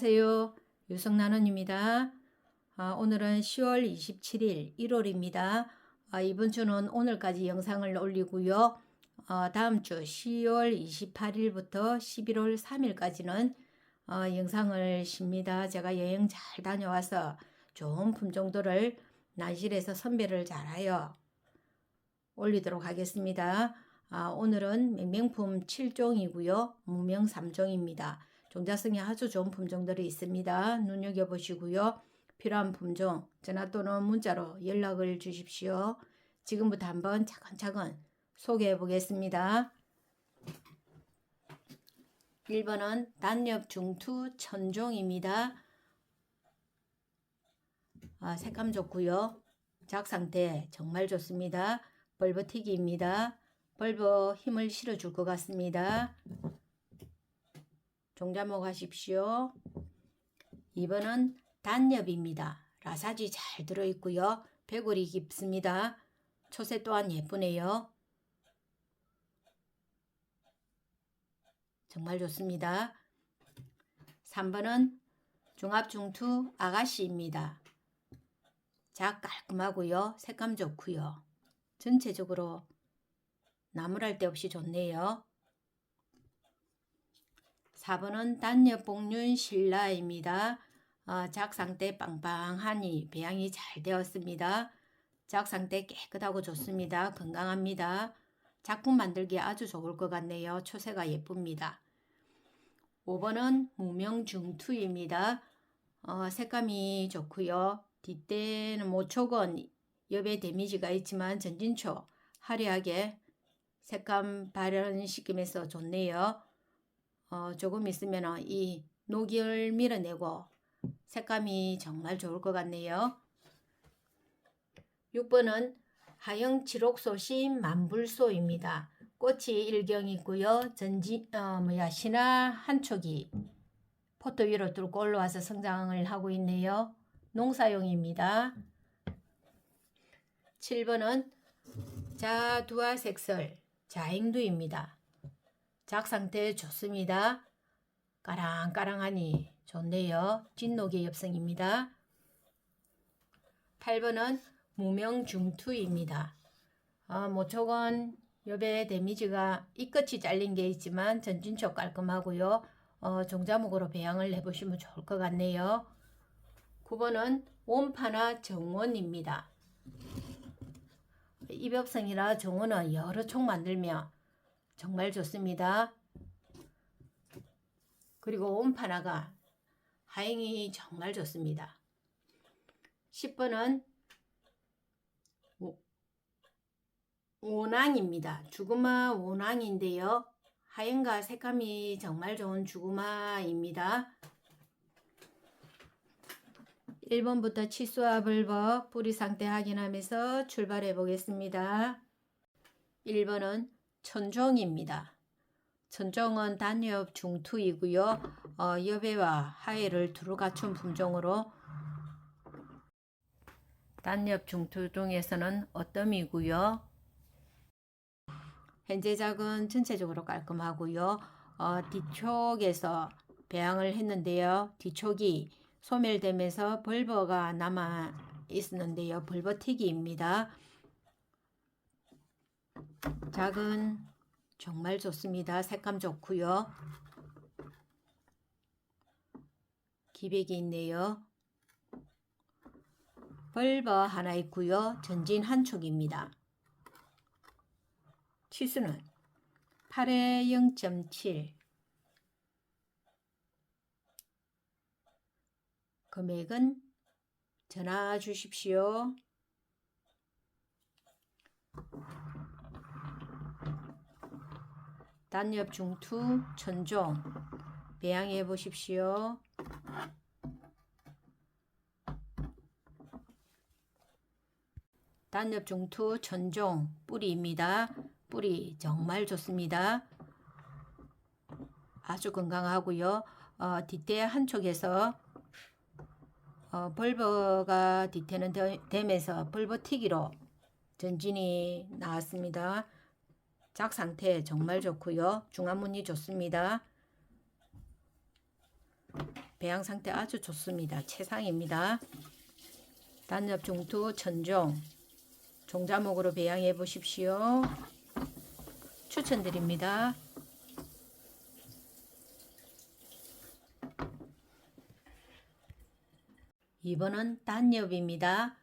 안녕하세요. 유성나눔입니다. 아, 오늘은 10월 27일 1월입니다. 아, 이번 주는 오늘까지 영상을 올리고요. 어, 다음 주 10월 28일부터 11월 3일까지는 어, 영상을 쉽니다. 제가 여행 잘 다녀와서 좋은 품종들을 난실에서 선별을 잘하여 올리도록 하겠습니다. 아, 오늘은 맹명품 7종이고요. 무명 3종입니다. 종자성이 아주 좋은 품종들이 있습니다. 눈여겨보시고요. 필요한 품종 전화 또는 문자로 연락을 주십시오. 지금부터 한번 차근차근 소개해 보겠습니다. 1번은 단엽 중투 천종입니다. 아, 색감 좋고요. 작상태 정말 좋습니다. 벌버티기입니다. 벌버 힘을 실어줄 것 같습니다. 종자목 하십시오. 2번은 단엽입니다. 라사지 잘 들어있고요. 배골이 깊습니다. 초세 또한 예쁘네요. 정말 좋습니다. 3번은 중합중투 아가씨입니다. 작 깔끔하고요. 색감 좋고요. 전체적으로 나무랄 데 없이 좋네요. 4번은 단엽복륜 신라입니다. 어, 작상 때 빵빵하니 배양이 잘 되었습니다. 작상 때 깨끗하고 좋습니다. 건강합니다. 작품 만들기 아주 좋을 것 같네요. 초세가 예쁩니다. 5번은 무명중투입니다. 어, 색감이 좋고요. 뒷대는 모촉은 옆에 데미지가 있지만 전진초 화려하게 색감 발현시키면서 좋네요. 어, 조금 있으면 이 녹을 밀어내고 색감이 정말 좋을 것 같네요. 6번은 하영 칠옥소심 만불소입니다. 꽃이 일경이고요. 전지 어 뭐야 신화 한 촉이 포토 위로 뚫고 올라와서 성장을 하고 있네요. 농사용입니다. 7번은 자두화색설 자행두입니다. 작상태 좋습니다. 까랑까랑하니 좋네요. 진노계 엽성입니다. 8번은 무명중투입니다. 어, 모촉은 옆에 데미지가 이 끝이 잘린 게 있지만 전진촉 깔끔하고요. 어, 종자목으로 배양을 해보시면 좋을 것 같네요. 9번은 원파나 정원입니다. 입엽성이라 정원은 여러 촉 만들면 정말 좋습니다. 그리고 원파나가 하행이 정말 좋습니다. 10번은 오낭입니다. 주구마 오낭인데요. 하얀과 색감이 정말 좋은 주구마입니다. 1번부터 치수와 불법 뿌리 상태 확인하면서 출발해 보겠습니다. 1번은 천종입니다. 천종은 단엽 중투이고요. 어, 여배와 하해를 두루 갖춘 품종으로 단엽 중투 중에서는 어떤이고요. 현재 작은 전체적으로 깔끔하고요. 어, 뒤쪽에서 배양을 했는데요. 뒤쪽이 소멸되면서 벌버가 남아 있었는데요. 벌버튀기입니다. 작은 정말 좋습니다. 색감 좋고요. 기백이 있네요. 벌버 하나 있고요. 전진 한 촉입니다. 치수는 8에 0.7 금액은 전화 주십시오. 단엽 중투 천종 배양해 보십시오. 단엽 중투 천종 뿌리입니다. 뿌리 정말 좋습니다. 아주 건강하고요. 어, 뒤태 한쪽에서 어, 벌버가 뒤태는 됨에서 벌버튀기로 전진이 나왔습니다. 작 상태 정말 좋고요. 중화문이 좋습니다. 배양 상태 아주 좋습니다. 최상입니다. 단엽 중투 천종 종자목으로 배양해 보십시오. 추천드립니다. 이번은 단엽입니다.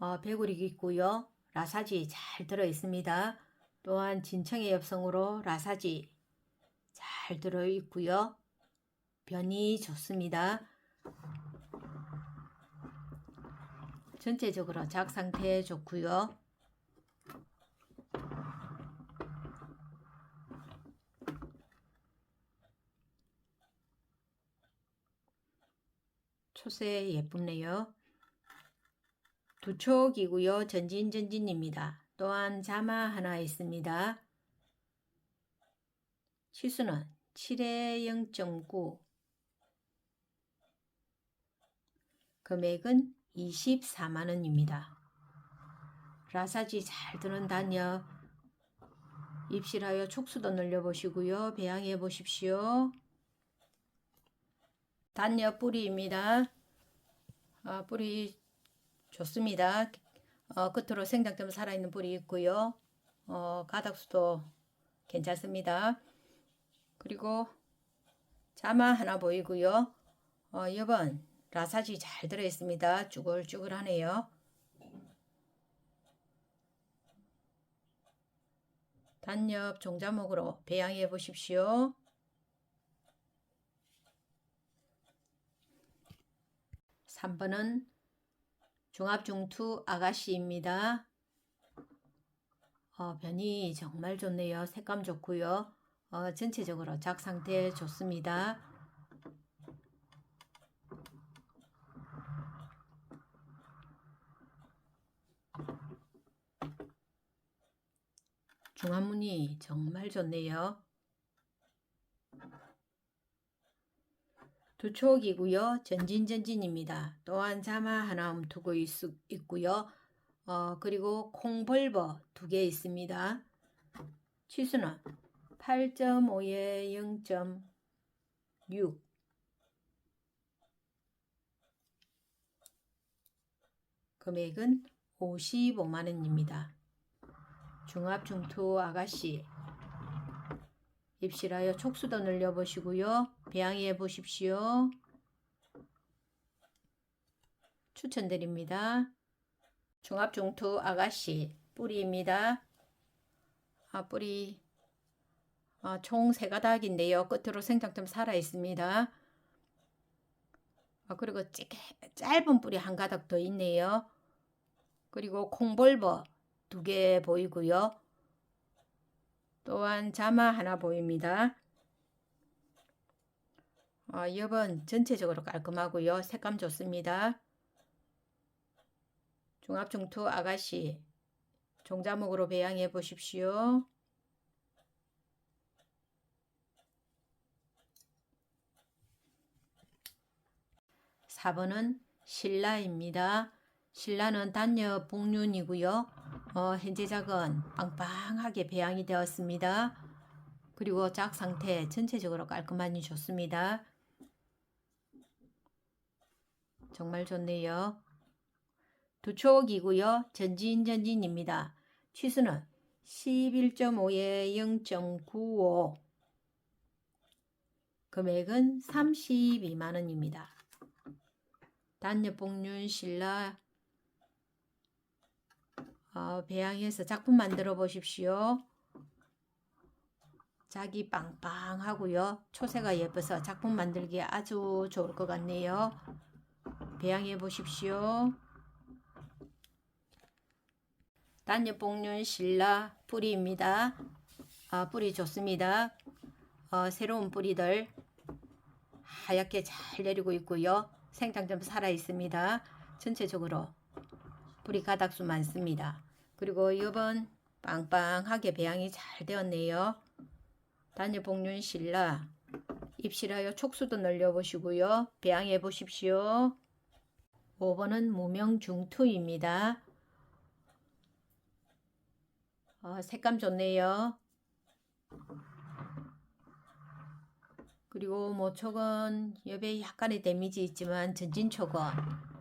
어, 배구리 있고요. 라사지 잘 들어 있습니다. 또한 진청의 엽성으로 라사지 잘 들어 있고요. 변이 좋습니다. 전체적으로 작 상태 좋고요. 초세 예쁘네요. 두 촉이고요. 전진 전진입니다. 또한 자마 하나 있습니다. 치수는 7에 0.9 금액은 24만원입니다. 라사지 잘 드는 단역 입실하여 촉수도 늘려보시고요. 배양해 보십시오. 단역 뿌리입니다. 아, 뿌리 좋습니다. 어, 끝으로 생장점 살아있는 뿌리 있고요. 어, 가닥수도 괜찮습니다. 그리고 자마 하나 보이고요. 어, 이번 라사지 잘 들어있습니다. 쭈글쭈글하네요. 단엽 종자목으로 배양해 보십시오. 삼번은 중합중투 아가씨입니다. 어, 변이 정말 좋네요. 색감 좋고요. 어, 전체적으로 작 상태 좋습니다. 중화무늬 정말 좋네요. 두 촉이고요. 전진전진입니다. 또한 자마 하나 있, 있고요. 어, 그리고 콩벌버 두 개 있습니다. 치수는 8.5에 0.6 금액은 55만원입니다. 중합중투 아가씨 입실하여 촉수도 늘려보시고요. 배양해 보십시오. 추천드립니다. 중합중투 아가씨 뿌리입니다. 아, 뿌리 아, 총세 가닥인데요. 끝으로 생장점 살아 있습니다. 아, 그리고 찌, 짧은 뿌리 한 가닥 더 있네요. 그리고 콩볼버 두 개 보이고요. 또한 자마 하나 보입니다. 어, 여번 전체적으로 깔끔하고요. 색감 좋습니다. 중합중투 아가씨 종자목으로 배양해 보십시오. (4번은) 신라입니다. 신라는 단엽 복륜이고요. 어, 현재 작은 빵빵하게 배양이 되었습니다. 그리고 작 상태 전체적으로 깔끔하니 좋습니다. 정말 좋네요. 두 촉이고요. 전진 전진입니다. 치수는 11.5에 0.95 금액은 32만원입니다. 단엽 복륜 신라 어, 배양해서 작품 만들어 보십시오. 자기 빵빵하고요. 초세가 예뻐서 작품 만들기에 아주 좋을 것 같네요. 배양해 보십시오. 단엽복륜 신라 뿌리입니다. 아, 뿌리 좋습니다. 어, 새로운 뿌리들 하얗게 잘 내리고 있고요. 생장점 살아 있습니다. 전체적으로 뿌리 가닥수 많습니다. 그리고 이번 빵빵하게 배양이 잘 되었네요. 단열복륜 신라 입실하여 촉수도 늘려보시고요. 배양해 보십시오. 5번은 무명중투입니다. 어, 색감 좋네요. 그리고 모촉은 옆에 약간의 데미지 있지만 전진촉은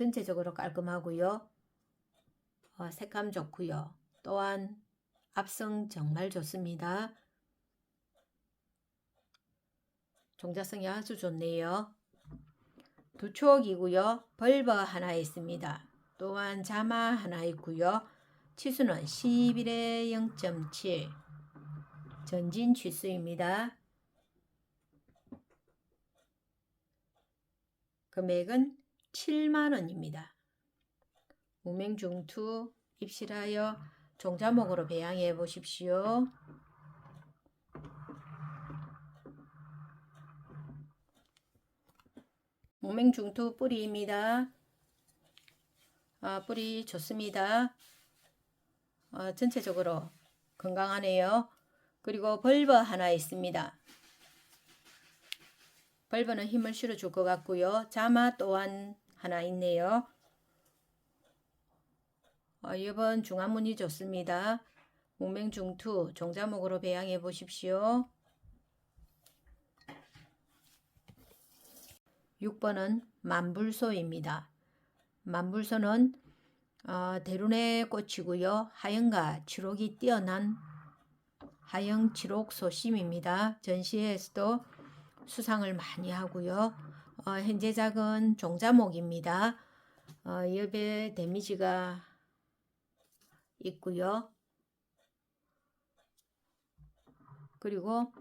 전체적으로 깔끔하고요. 어, 색감 좋고요. 또한 압성 정말 좋습니다. 종자성이 아주 좋네요. 두 촉이고요. 벌버 하나 있습니다. 또한 자마 하나 있고요. 치수는 11에 0.7 전진 치수입니다. 금액은 7만원입니다. 무맹중투 입실하여 종자목으로 배양해 보십시오. 무맹중투 뿌리입니다. 아, 뿌리 좋습니다. 어, 전체적으로 건강하네요. 그리고 벌버 하나 있습니다. 벌버는 힘을 실어줄 것 같고요. 자마 또한 하나 있네요. 어, 이번 중화문이 좋습니다. 무맹중투 종자목으로 배양해 보십시오. 6번은 만불소입니다. 만불소는 어, 대run의 꽃이고요. 하영과 지록이 뛰어난 하영 지록 소심입니다. 전시회에서도 수상을 많이 하고요. 어, 현재 작은 종자목입니다. 어, 옆에 데미지가 있고요. 그리고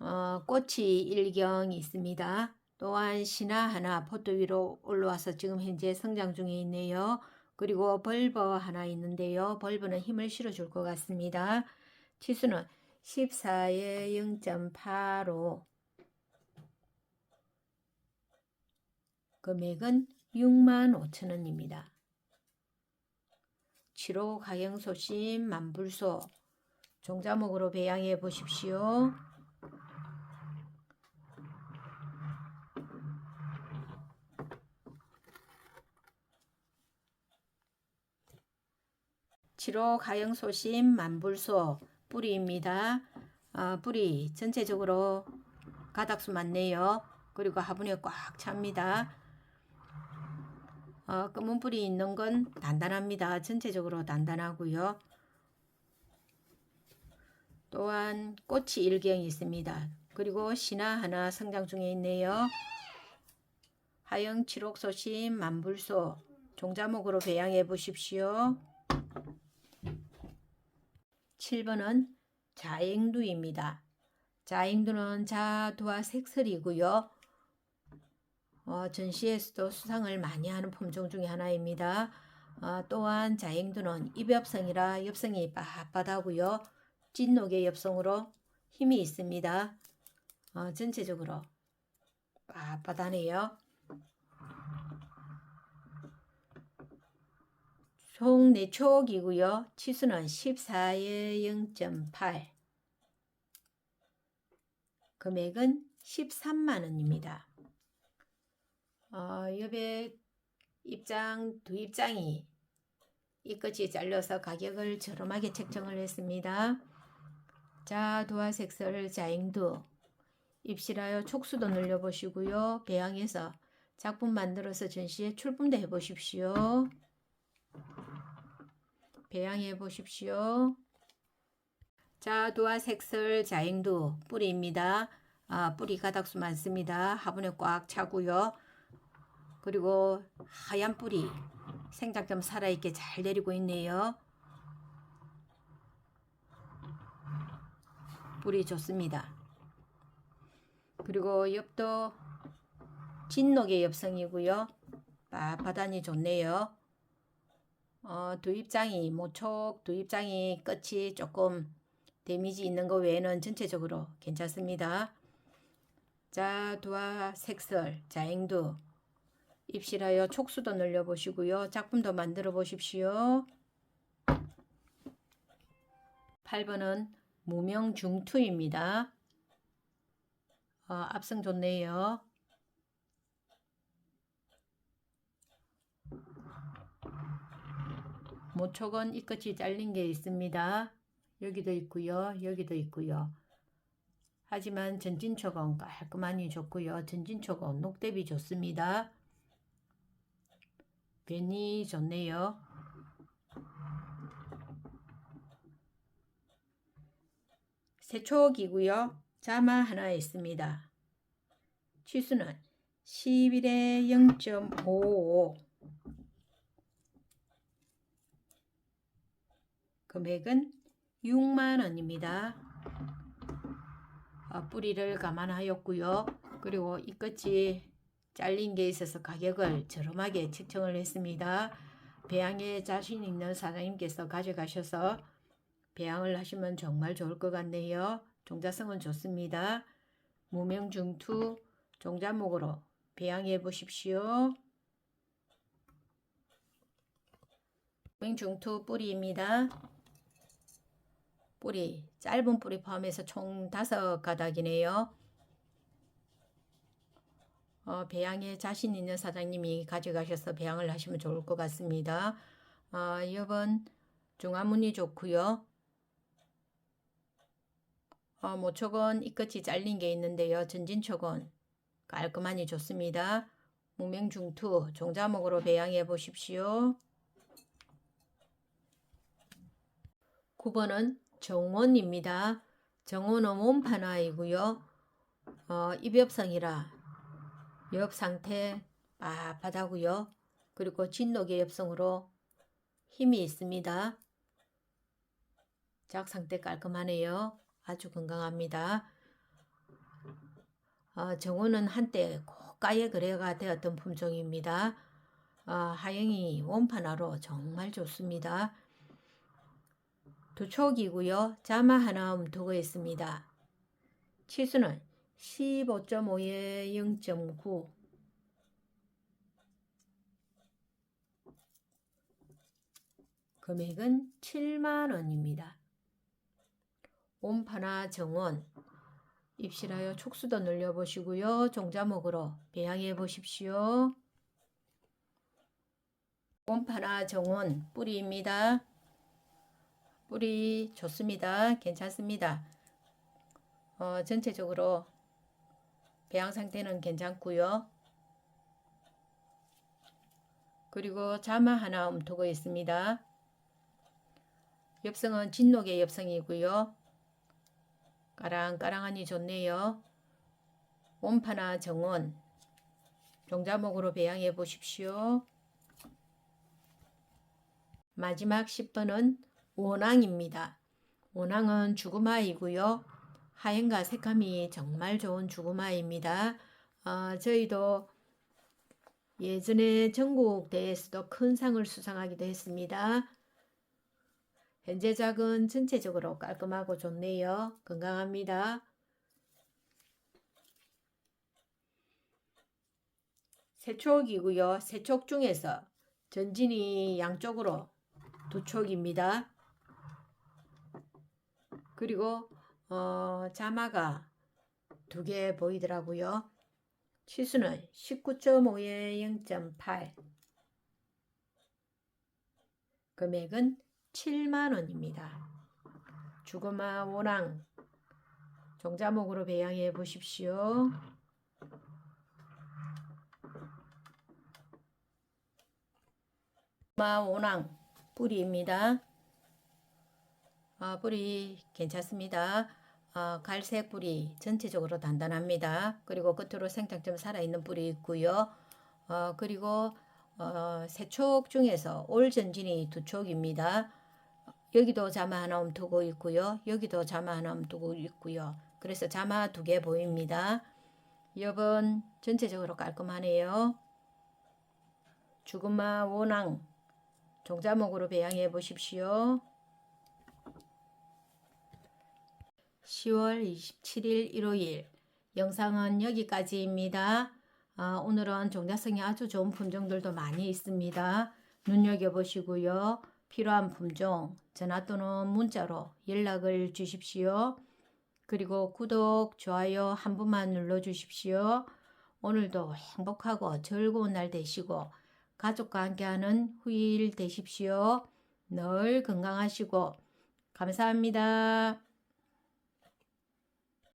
어, 꽃이 일경이 있습니다. 또한 신화 하나 포도 위로 올라와서 지금 현재 성장 중에 있네요. 그리고 벌버 하나 있는데요. 벌버는 힘을 실어줄 것 같습니다. 치수는 14에 0.85 금액은 6만 5천 원입니다. 7호 가영소심 만불소 종자목으로 배양해 보십시오. 지로 가영소심 만불소 뿌리입니다. 아, 뿌리 전체적으로 가닥수 많네요. 그리고 화분에 꽉 찹니다. 어, 검은 뿌리 있는 건 단단합니다. 전체적으로 단단하고요. 또한 꽃이 일경이 있습니다. 그리고 신화 하나 성장 중에 있네요. 하영 칠옥소심 만불소 종자목으로 배양해 보십시오. 7번은 자행두입니다. 자행두는 자두와 색설이고요. 어, 전시에서도 수상을 많이 하는 품종 중에 하나입니다. 어, 또한 자행두는 입엽성이라 엽성이 빳빳하고요. 찐녹의 엽성으로 힘이 있습니다. 어, 전체적으로 빳빳하네요. 총 4촉이고요. 치수는 14에 0.8 금액은 13만원입니다. 어, 옆에 입장 두 입장이 이 끝이 잘려서 가격을 저렴하게 책정을 했습니다. 자, 도화색설 자행두 입실하여 촉수도 늘려보시고요. 배양해서 작품 만들어서 전시에 출품도 해보십시오. 배양해 보십시오. 자, 도화 색설 자행두 뿌리입니다. 아, 뿌리 가닥수 많습니다. 화분에 꽉 차고요. 그리고 하얀 뿌리 생장점 살아있게 잘 내리고 있네요. 뿌리 좋습니다. 그리고 엽도 진녹의 엽성이고요. 바다니 좋네요. 어, 두 입장이 모촉 두 입장이 끝이 조금 데미지 있는 거 외에는 전체적으로 괜찮습니다. 자, 두화 색설, 자행두 입실하여 촉수도 늘려 보시고요. 작품도 만들어 보십시오. 8번은 무명중투입니다. 어, 앞성 좋네요. 모촉은 이 끝이 잘린 게 있습니다. 여기도 있고요. 여기도 있고요. 하지만 전진초건 깔끔하니 좋고요. 전진초건 녹대비 좋습니다. 변이 좋네요. 세촉이고요. 자마 하나 있습니다. 치수는 11에 0.55 금액은 6만원입니다. 어, 뿌리를 감안하였고요. 그리고 이 끝이 잘린 게 있어서 가격을 저렴하게 책정을 했습니다. 배양에 자신 있는 사장님께서 가져가셔서 배양을 하시면 정말 좋을 것 같네요. 종자성은 좋습니다. 무명중투 종자목으로 배양해 보십시오. 무명중투 뿌리입니다. 뿌리, 짧은 뿌리 포함해서 총 다섯 가닥이네요. 어, 배양에 자신 있는 사장님이 가져가셔서 배양을 하시면 좋을 것 같습니다. 어, 이번 중화문이 좋고요. 어, 모촉은 이 끝이 잘린 게 있는데요. 전진촉은 깔끔하니 좋습니다. 무명중투 종자목으로 배양해 보십시오. 9번은 정원입니다. 정원은 몸판화이고요. 어, 입엽성이라 옆 상태 빳빳하고요. 그리고 진노계 엽성으로 힘이 있습니다. 작 상태 깔끔하네요. 아주 건강합니다. 어, 정원은 한때 고가의 거래가 되었던 품종입니다. 어, 하영이 원판화로 정말 좋습니다. 두촉이고요. 자마 하나 움두고 있습니다. 치수는 15.5에 0.9 금액은 7만원입니다. 온파나 정원 입실하여 촉수도 늘려보시고요. 종자목으로 배양해 보십시오. 온파나 정원 뿌리입니다. 뿌리 좋습니다. 괜찮습니다. 어, 전체적으로 배양 상태는 괜찮고요. 그리고 자마 하나 움두고 있습니다. 엽성은 진녹의 엽성이고요. 까랑까랑하니 좋네요. 온파나 정원 종자목으로 배양해 보십시오. 마지막 10번은 원앙입니다. 원앙은 죽음아이고요. 하얀과 색감이 정말 좋은 죽음아입니다. 어, 저희도 예전에 전국 대회에서도 큰 상을 수상하기도 했습니다. 현재 작은 전체적으로 깔끔하고 좋네요. 건강합니다. 세촉이고요. 세촉 중에서 전진이 양쪽으로 두 촉입니다. 그리고 어, 자마가 두 개 보이더라고요. 치수는 19.5에 0.8 금액은 7만원입니다. 주거마 원앙 종자목으로 배양해 보십시오. 마 원앙 뿌리입니다. 어, 뿌리 괜찮습니다. 어, 갈색 뿌리 전체적으로 단단합니다. 그리고 끝으로 생장점 살아있는 뿌리 있고요. 어, 그리고 어, 세촉 중에서 올 전진이 두 촉입니다. 여기도 자마 하나 움두고 있고요. 여기도 자마 하나 움두고 있고요. 그래서 자마 두 개 보입니다. 여번 전체적으로 깔끔하네요. 죽음마 원앙 종자목으로 배양해 보십시오. 10월 27일 일요일 영상은 여기까지입니다. 아, 오늘은 종자성이 아주 좋은 품종들도 많이 있습니다. 눈여겨보시고요. 필요한 품종 전화 또는 문자로 연락을 주십시오. 그리고 구독, 좋아요 한 번만 눌러주십시오. 오늘도 행복하고 즐거운 날 되시고 가족과 함께하는 후일 되십시오. 늘 건강하시고 감사합니다.